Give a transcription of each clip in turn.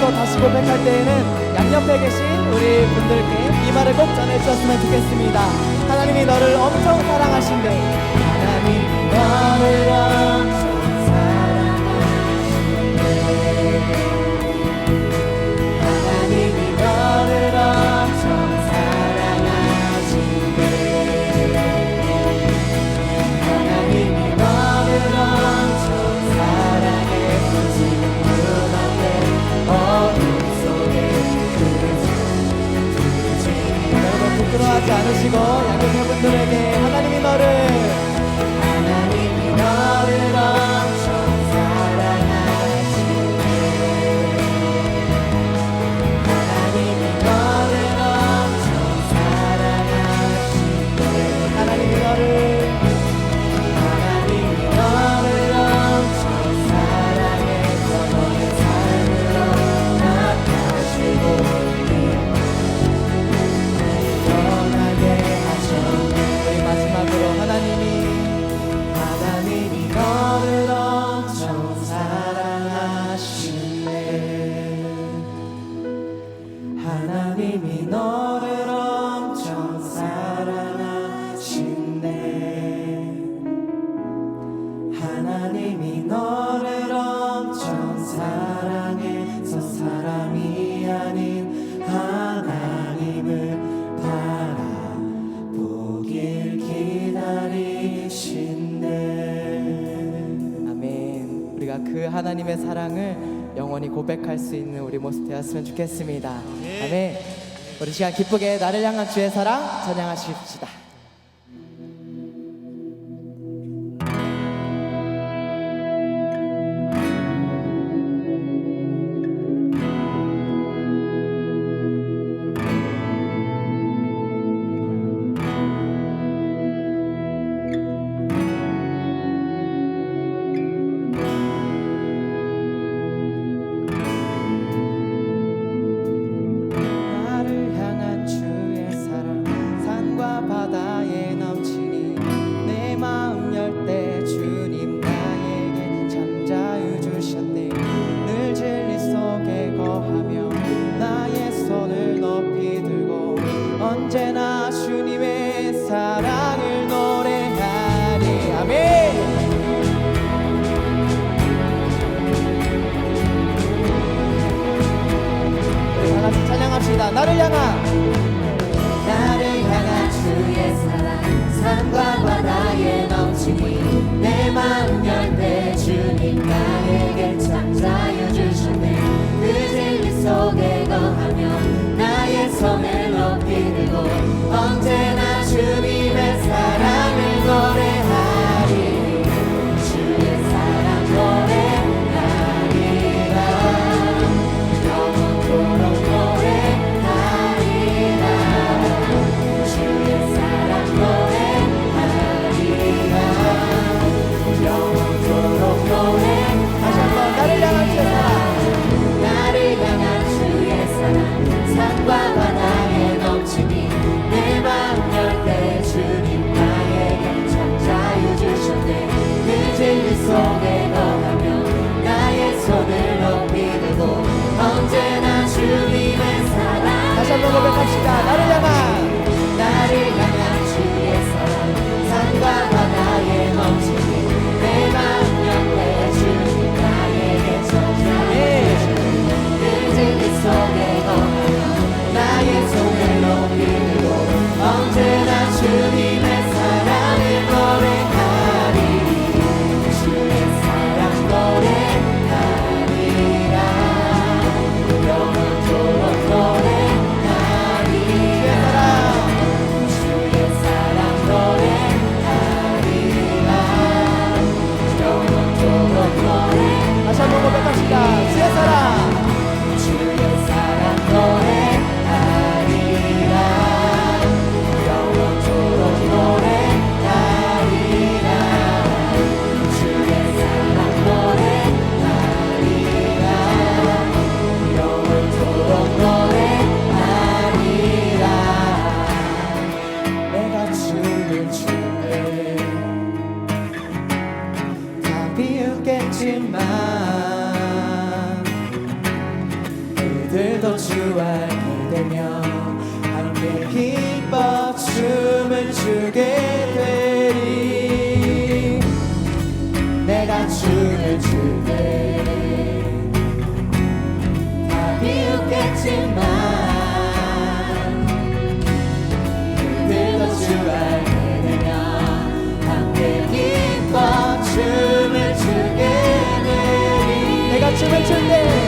또 다시 고백할 때에는 양옆에 계신 우리 분들께 이 말을 꼭 전해주셨으면 좋겠습니다. 하나님이 너를 엄청 사랑하신대. 하나님 너를 엄 되었으면 좋겠습니다. 아멘. 우리 시간 기쁘게 나를 향한 주의 사랑 찬양하십시다. なる山 내가 춤을 추게. 다 비웃겠지만 그들도 주 알게 되면 함께 기뻐 춤을 추게 되리. 내가 춤을 출때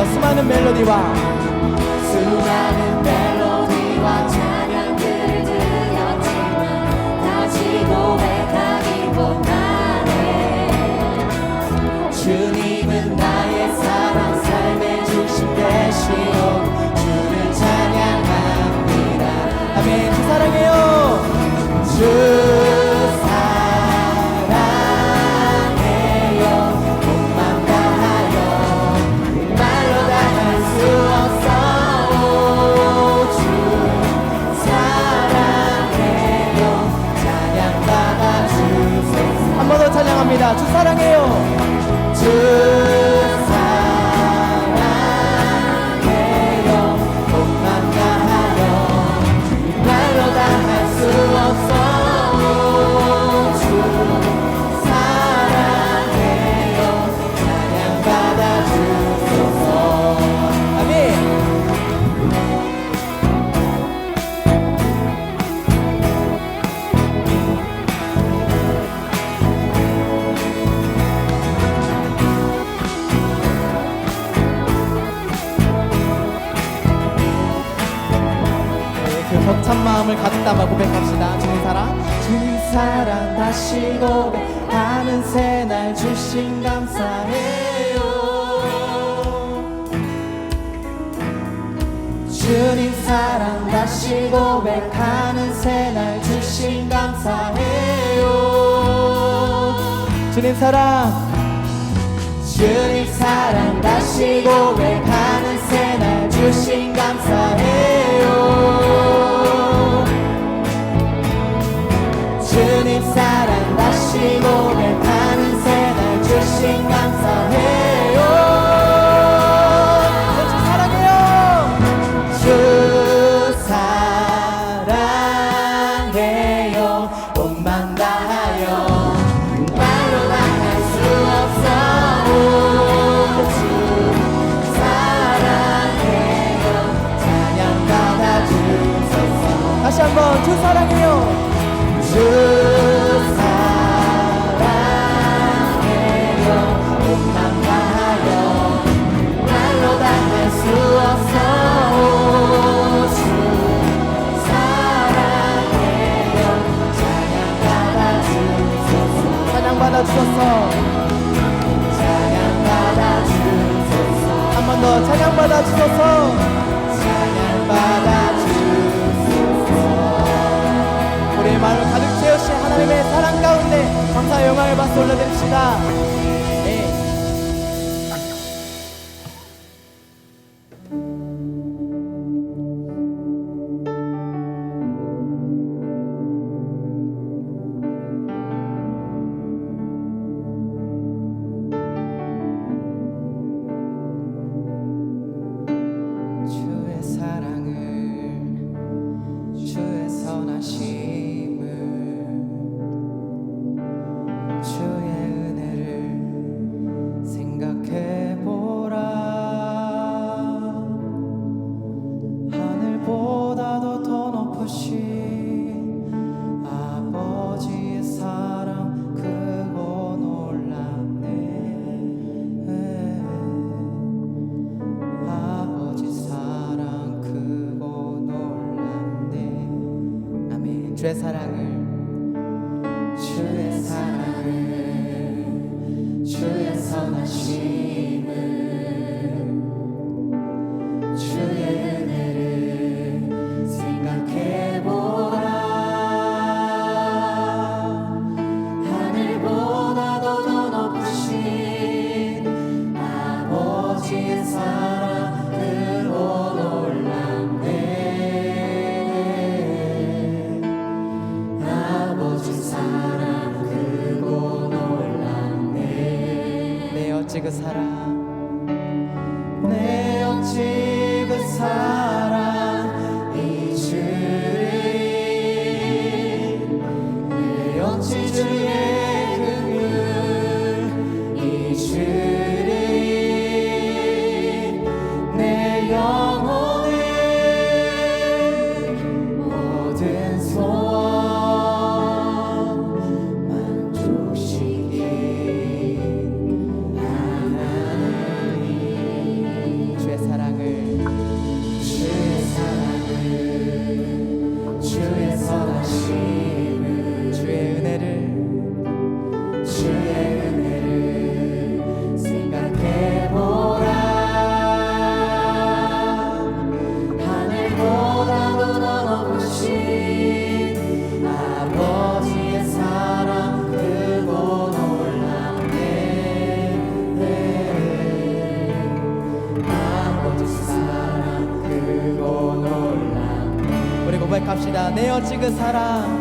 찬양하며 수많은 멜로디와 수많은 멜로디와 찬양들을 들렸지만 다시 고백하기보다는 주님은 나의 사랑 삶의 중심 되시오. 주를 찬양합니다. 아멘. 사랑해요. 주 마음을 가득 담아 고백합시다. 주님 사랑. 주님 사랑 다시 고백하는 새날 주신 감사해요. 주님 사랑 다시 고백하는 새날 주신 감사해요. 주님 사랑. 주님 사랑 다시 고백하는 새날 주신 감사해요. 주님 사랑 다시 오늘 파는 새날 주신 감사해. 주소서 한 번 더 찬양 받아 주소서. 찬양 받아 주소서 우리의 마음을 가득 채우신 하나님의 사랑 가운데 감사 영광을 받서 올려드립시다. 어찌 그 사랑. 내 어찌 그 사랑. 그 사람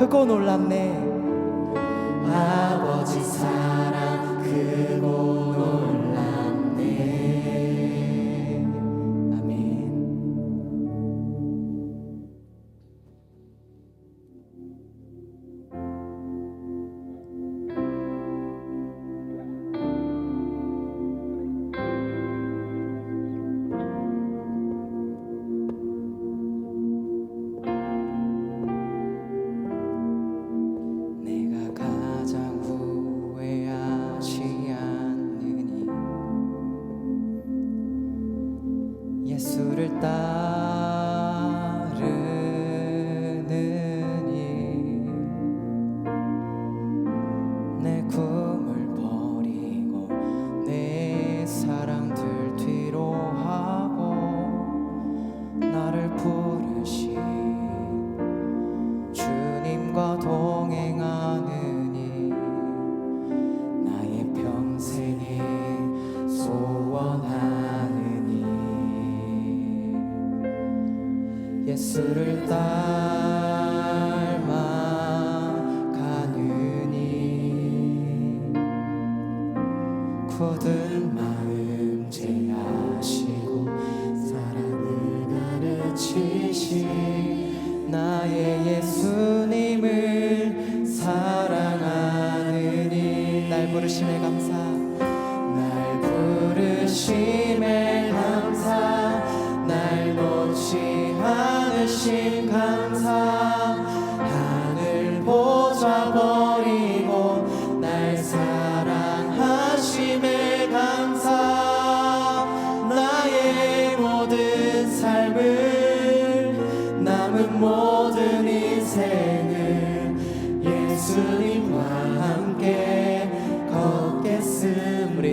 크고 놀랍네.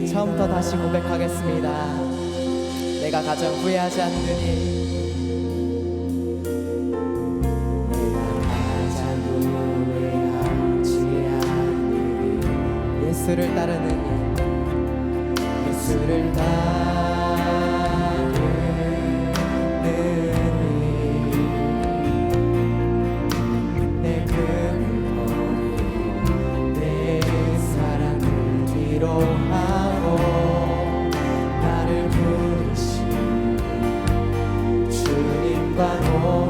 처음부터 다시 고백하겠습니다. 내가 가장 후회하지 않는 일. 예수를 따르는 예수를 따르는 by all.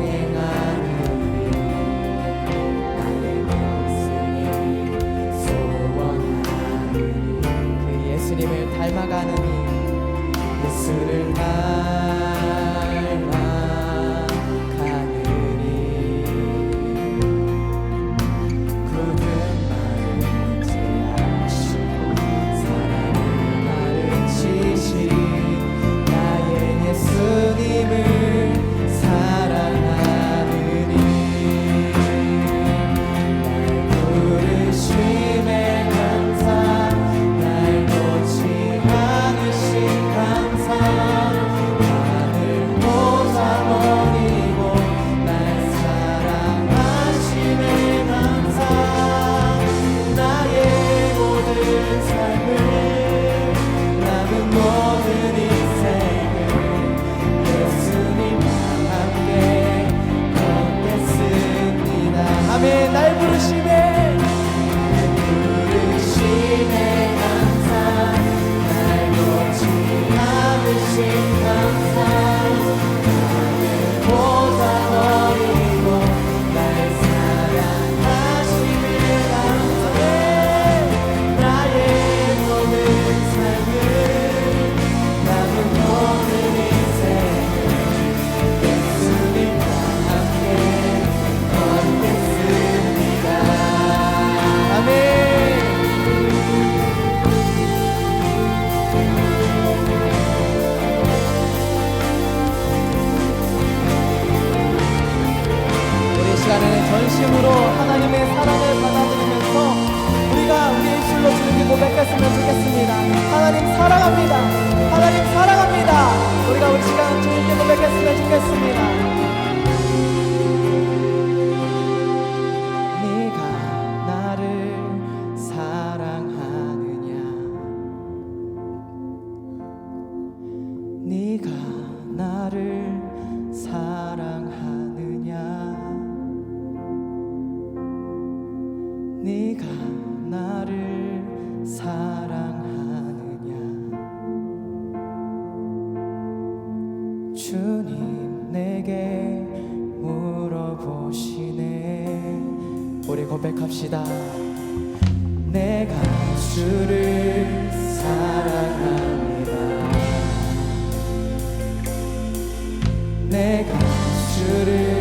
주님 내게 물어보시네. 우리 고백합시다. 내가 주를 사랑합니다. 내가 주를